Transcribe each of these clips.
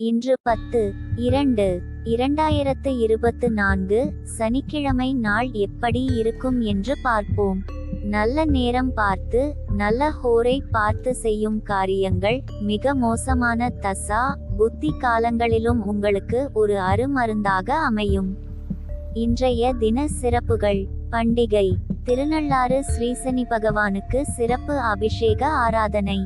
இன்று பத்து இரண்டு இரண்டாயிரத்து இருபத்து நான்கு சனிக்கிழமை நாள் எப்படி இருக்கும் என்று பார்ப்போம். நல்ல நேரம் பார்த்து நல்ல ஹோரை பார்த்து செய்யும் காரியங்கள் மிக மோசமான தசா புத்தி காலங்களிலும் உங்களுக்கு ஒரு அருமருந்தாக அமையும். இன்றைய தின சிறப்புகள் பண்டிகை திருநள்ளாறு ஸ்ரீசனி பகவானுக்கு சிறப்பு அபிஷேக ஆராதனை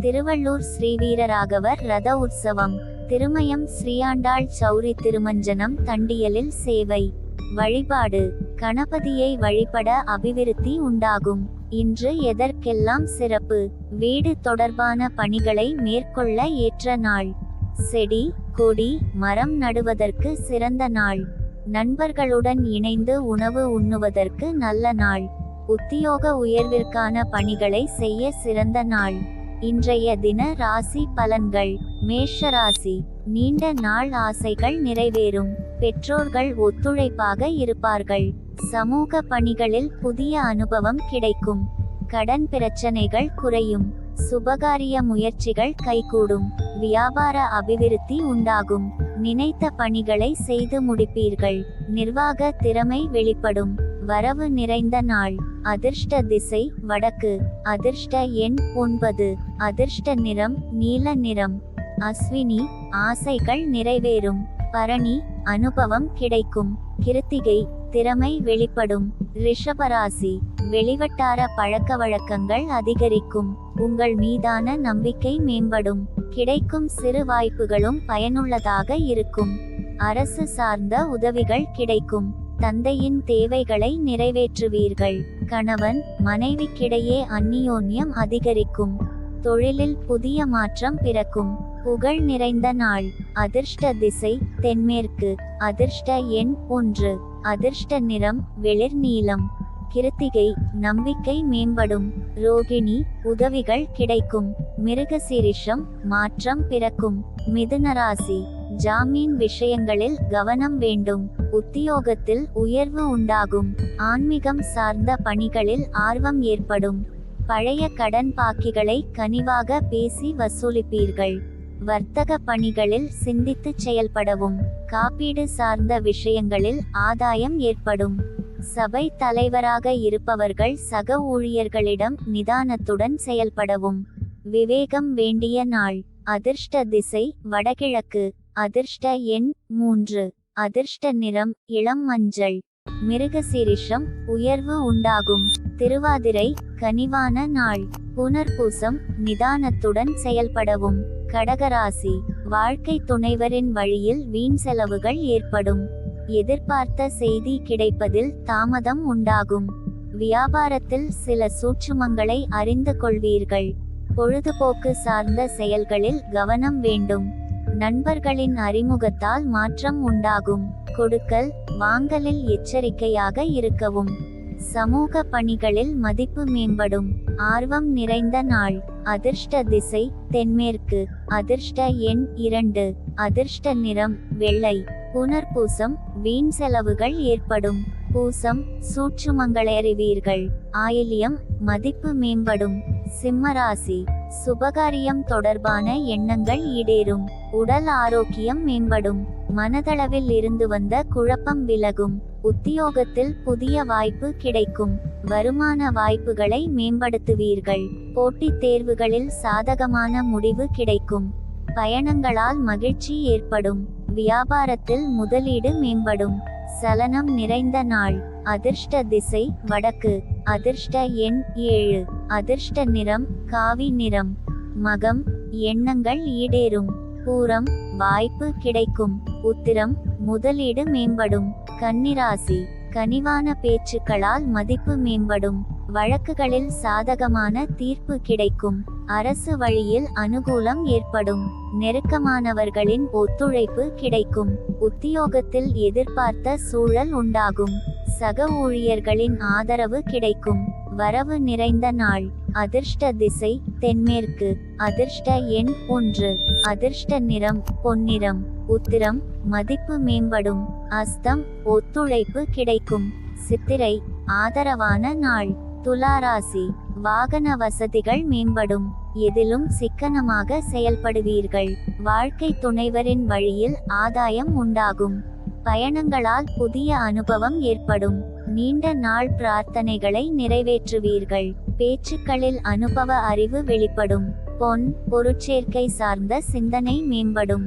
திருவள்ளூர் ஸ்ரீவீரராகவர் ரத உற்சவம். திருமயம் ஸ்ரீயாண்டாள் சௌரி திருமஞ்சனம் தண்டியலில் சேவை. வழிபாடு. கணபதியை வழிபட அபிவிருத்தி உண்டாகும். இன்று எதற்கெல்லாம் சிறப்பு? வீடு தொடர்பான பணிகளை மேற்கொள்ள ஏற்ற நாள். செடி கொடி மரம் நடுவதற்கு சிறந்த நாள். நண்பர்களுடன் இணைந்து உணவு உண்ணுவதற்கு நல்ல நாள். உத்தியோக உயர்விற்கான பணிகளை செய்ய சிறந்த நாள். இன்றைய தின ராசி பலன்கள். மேஷராசி நீண்ட நாள் ஆசைகள் நிறைவேறும். பெற்றோர்கள் ஒத்துழைப்பாக இருப்பார்கள். சமூக பணிகளில் புதிய அனுபவம் கிடைக்கும். கடன் பிரச்சனைகள் குறையும். சுபகாரிய முயற்சிகள் கைகூடும். வியாபார அபிவிருத்தி உண்டாகும். நினைத்த பணிகளை செய்து முடிப்பீர்கள். நிர்வாக திறமை வெளிப்படும். வரவு நிறைந்த நாள். அதிர்ஷ்ட திசை வடக்கு. அதிர்ஷ்ட எண் ஒன்பது. அதிர்ஷ்ட நிறம் நீல நிறம். அஸ்வினி ஆசைகள் நிறைவேறும். பரணி அனுபவம் கிடைக்கும். கிருத்திகை திறமை வெளிப்படும். ரிஷபராசி வெளிவட்டார பழக்க வழக்கங்கள் அதிகரிக்கும். உங்கள் மீதான நம்பிக்கை மேம்படும். கிடைக்கும் சிறு வாய்ப்புகளும் பயனுள்ளதாக இருக்கும். அரசு சார்ந்த உதவிகள் கிடைக்கும். தந்தையின் தேவைகளை நிறைவேற்றுவீர்கள். கணவன் மனைவிக்கிடையே அந்நியோன்யம் அதிகரிக்கும். தொழிலில் புதிய மாற்றம் பிறக்கும். புகழ் நிறைந்த நாள். அதிர்ஷ்ட திசை தென்மேற்கு. அதிர்ஷ்ட எண் ஒன்று. அதிர்ஷ்ட நிறம் வெளிர் நீலம் கிருத்திகை நம்பிக்கை மேம்படும். ரோகிணி உதவிகள் கிடைக்கும். மிருகசீரிஷம் மாற்றம் பிறக்கும். மிதுனராசி ஜாமீன் விஷயங்களில் கவனம் வேண்டும். உத்தியோகத்தில் உயர்வு உண்டாகும். ஆன்மீகம் சார்ந்த பணிகளில் ஆர்வம் ஏற்படும். பழைய கடன் பாக்கிகளை கனிவாக பேசி வசூலிப்பீர்கள். வர்த்தக பணிகளில் சிந்தித்து செயல்படவும் காப்பீடு சார்ந்த விஷயங்களில் ஆதாயம் ஏற்படும். சபை தலைவராக இருப்பவர்கள் சக ஊழியர்களிடம் நிதானத்துடன் செயல்படவும். விவேகம் வேண்டிய நாள். அதிர்ஷ்ட திசை வடகிழக்கு. அதிர்ஷ்ட எண் மூன்று. அதிர்ஷ்ட நிறம் இளம் மஞ்சள். மிருகசீரிஷம் உயர்வு உண்டாகும். திருவாதிரை கனிவான நாள். புனர்பூசம் நிதானத்துடன் செயல்படவும். கடகராசி வாழ்க்கை துணைவரின் வழியில் வீண் செலவுகள் ஏற்படும். எதிர்பார்த்த செய்தி கிடைப்பதில் தாமதம் உண்டாகும். வியாபாரத்தில் சில சூட்சுமங்களை அறிந்து கொள்வீர்கள். பொழுதுபோக்கு சார்ந்த செயல்களில் கவனம் வேண்டும். நண்பர்களின் அறிமுகத்தால் மாற்றம் உண்டாகும். கொடுக்கல் வாங்கலில் எச்சரிக்கையாக இருக்கவும். சமூக பணிகளில் மதிப்பு மேம்படும். ஆர்வம் நிறைந்த நாள். அதிர்ஷ்ட திசை தென்மேற்கு. அதிர்ஷ்ட எண் இரண்டு. அதிர்ஷ்ட நிறம் வெள்ளை. புனர்பூசம் வீண் செலவுகள் ஏற்படும். பூசம் சூட்சுமங்களை அறிவீர்கள் மதிப்பு மேம்படும். சிம்மராசி. சுபகாரியம் தொடர்பான எண்ணங்கள் ஈடேறும். உடல் ஆரோக்கியம் மேம்படும். மனதளவில் இருந்து வந்த குழப்பம் விலகும். உத்தியோகத்தில் புதிய வாய்ப்பு கிடைக்கும். வருமான வாய்ப்புகளை மேம்படுத்துவீர்கள். போட்டித் தேர்வுகளில் சாதகமான முடிவு கிடைக்கும். பயணங்களால் மகிழ்ச்சி ஏற்படும். வியாபாரத்தில் முதலீடு மேம்படும். சலனம் நிறைந்த நாள். அதிர்ஷ்ட திசை வடக்கு. அதிர்ஷ்ட எண் ஏழு. அதிர்ஷ்ட நிறம் காவி நிறம். மகம் எண்ணங்கள் ஈடேறும். பூரம் வாய்ப்பு கிடைக்கும். உத்திரம் முதலீடு மேம்படும். கன்னிராசி கனிவான பேச்சுக்களால் மதிப்பு மேம்படும். வழக்குகளில் சாதகமான தீர்ப்பு கிடைக்கும். அரசு வழியில் அனுகூலம் ஏற்படும். நெருக்கமானவர்களின் ஒத்துழைப்பு கிடைக்கும். உத்தியோகத்தில் எதிர்பார்த்த சூழல் உண்டாகும். சக ஊழியர்களின் ஆதரவு கிடைக்கும். வரவு நிறைந்த நாள். அதிர்ஷ்ட திசை தென்மேற்கு. அதிர்ஷ்ட எண் ஒன்று. அதிர்ஷ்ட நிறம் பொன்னிறம். உத்திரம் மதிப்பு மேம்படும் அஸ்தம் ஒத்துழைப்பு கிடைக்கும். சித்திரை ஆதரவான நாள். துலாராசி வாகன வசதிகள் மேம்படும். எதிலும் சிக்கனமாக செயல்படுவீர்கள். வாழ்க்கை துணைவரின் வழியில் ஆதாயம் உண்டாகும். பயணங்களால் புதிய அனுபவம் ஏற்படும். நீண்ட நாள் பிரார்த்தனைகளை நிறைவேற்றுவீர்கள். பேச்சுக்களில் அனுபவ அறிவு வெளிப்படும். பொன் பொருட்சேர்க்கை சார்ந்த சிந்தனை மேம்படும்.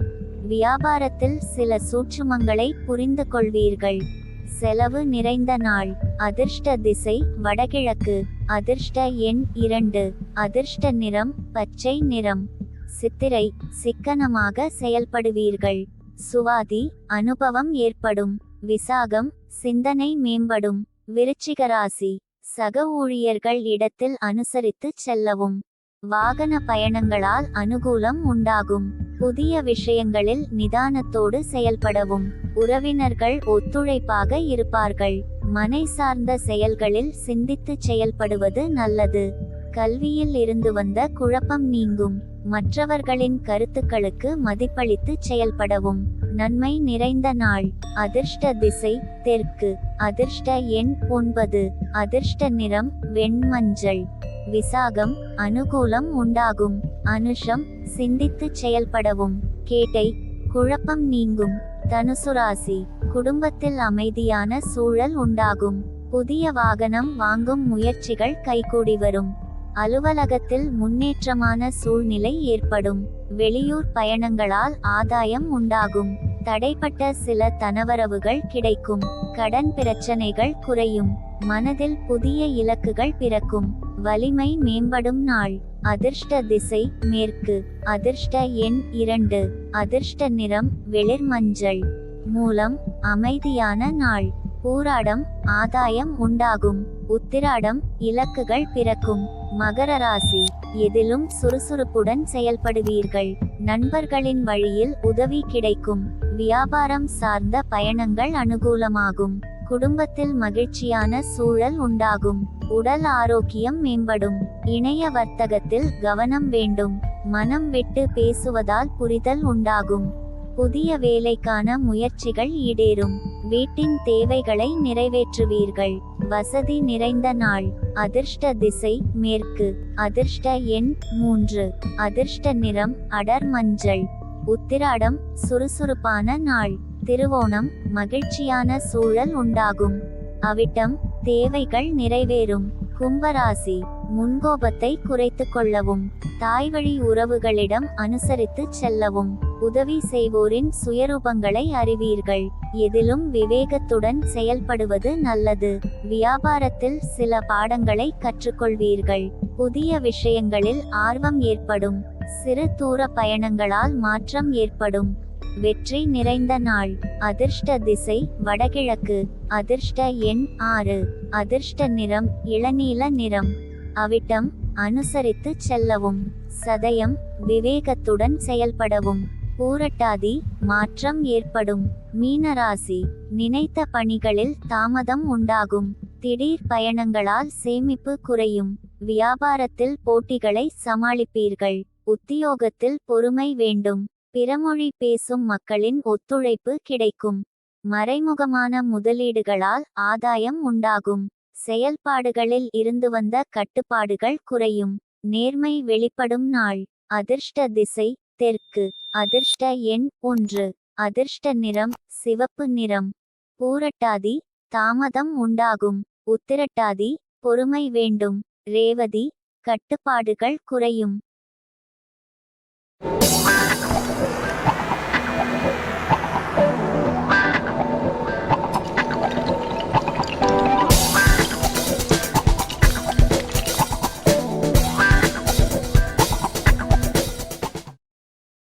வியாபாரத்தில் சில சூட்சுமங்களை புரிந்து கொள்வீர்கள். செலவு நிறைந்த நாள். அதிர்ஷ்ட திசை வடகிழக்கு. அதிர்ஷ்ட எண் இரண்டு. அதிர்ஷ்ட நிறம் பச்சை நிறம். சித்திரை சிக்கனமாக செயல்படுவீர்கள். சுவாதி அனுபவம் ஏற்படும். விசாகம் சிந்தனை மேம்படும். விருச்சிகராசி சக ஊழியர்கள் இடத்தில் அனுசரித்து செல்லவும். வாகன பயணங்களால் அனுகூலம் உண்டாகும். புதிய விஷயங்களில் நிதானத்தோடு செயல்படவும். உறவினர்கள் ஒத்துழைப்பாக இருப்பார்கள். மனை சார்ந்த செயல்களில் சிந்தித்து செயல்படுவது நல்லது. கல்வியில் இருந்து வந்த குழப்பம் நீங்கும். மற்றவர்களின் கருத்துக்களுக்கு மதிப்பளித்து செயல்படவும். நன்மை நிறைந்த நாள். அதிர்ஷ்ட திசை தெற்கு. அதிர்ஷ்ட எண் ஒன்பது. அதிர்ஷ்ட நிறம் வெண்மஞ்சள். விசாகம் அனுகூலம் உண்டாகும். அனுஷம் சிந்தித்து செயல்படவும். கேட்டை குழப்பம் நீங்கும். தனுசு ராசி குடும்பத்தில் அமைதியான சூழல் உண்டாகும். புதிய வாகனம் வாங்கும் முயற்சிகள் கைகூடி வரும். அலுவலகத்தில் முன்னேற்றமான சூழ்நிலை ஏற்படும். வெளியூர் பயணங்களால் ஆதாயம் உண்டாகும். தடைப்பட்ட சில தனவரவுகள் கிடைக்கும். கடன் பிரச்சனைகள் குறையும். மனதில் புதிய இலக்குகள் பிறக்கும். வலிமை மேம்படும் நாள். அதிர்ஷ்ட திசை மேற்கு. அதிர்ஷ்ட எண் இரண்டு. அதிர்ஷ்ட நிறம் வெளிர் மஞ்சள் மூலம் அமைதியான நாள். பூராடம் ஆதாயம் உண்டாகும். உத்திராடம் இலக்குகள் பிறக்கும். மகர ராசி எதிலும் சுறுசுறுப்புடன் செயல்படுவீர்கள். நண்பர்களின் வழியில் உதவி கிடைக்கும். வியாபாரம் சார்ந்த பயணங்கள் அனுகூலமாகும். குடும்பத்தில் மகிழ்ச்சியான சூழல் உண்டாகும். உடல் ஆரோக்கியம் மேம்படும். இணைய வர்த்தகத்தில் கவனம் வேண்டும். மனம் விட்டு பேசுவதால் புரிதல் உண்டாகும். புதிய வேலைக்கான முயற்சிகள் ஈடேறும். வீட்டின் தேவைகளை நிறைவேற்றுவீர்கள். வசதி நிறைந்த நாள். அதிர்ஷ்ட திசை மேற்கு. அதிர்ஷ்ட எண் மூன்று. அதிர்ஷ்ட நிறம் அடர் மஞ்சள். உத்திராடம் சுறுசுறுப்பான நாள். திருவோணம் மகிழ்ச்சியான சூழல் உண்டாகும். அவிட்டம் தேவைகள் நிறைவேறும். கும்பராசி முன்கோபத்தை குறைத்து கொள்ளவும் தாய்வழி உறவுகளிடம் அனுசரித்து செல்லவும் உதவி செய்வோரின் சுயரூபங்களை அறிவீர்கள். எதிலும் விவேகத்துடன் செயல்படுவது நல்லது. வியாபாரத்தில் சில பாடங்களை கற்றுக்கொள்வீர்கள். புதிய விஷயங்களில் ஆர்வம் ஏற்படும். சிறு தூர பயணங்களால் மாற்றம் ஏற்படும். வெற்றி நிறைந்த நாள். அதிர்ஷ்ட திசை வடகிழக்கு. அதிர்ஷ்ட எண் ஆறு. அதிர்ஷ்ட நிறம் இளநீல நிறம். அவிட்டம் அனுசரித்து செல்லவும். சதயம் விவேகத்துடன் செயல்படவும். பூரட்டாதி மாற்றம் ஏற்படும். மீனராசி நினைத்த பணிகளில் தாமதம் உண்டாகும். திடீர் பயணங்களால் சேமிப்பு குறையும். வியாபாரத்தில் போட்டிகளை சமாளிப்பீர்கள். உத்தியோகத்தில் பொறுமை வேண்டும். பிறமொழி பேசும் மக்களின் ஒத்துழைப்பு கிடைக்கும். மறைமுகமான முதலீடுகளால் ஆதாயம் உண்டாகும். செயல்பாடுகளில் இருந்து வந்த கட்டுப்பாடுகள் குறையும். நேர்மை வெளிப்படும் நாள். அதிர்ஷ்ட திசை தெற்கு. அதிர்ஷ்ட எண் ஒன்று. அதிர்ஷ்ட நிறம் சிவப்பு நிறம். பூரட்டாதி தாமதம் உண்டாகும். உத்திரட்டாதி பொறுமை வேண்டும். ரேவதி கட்டுப்பாடுகள் குறையும்.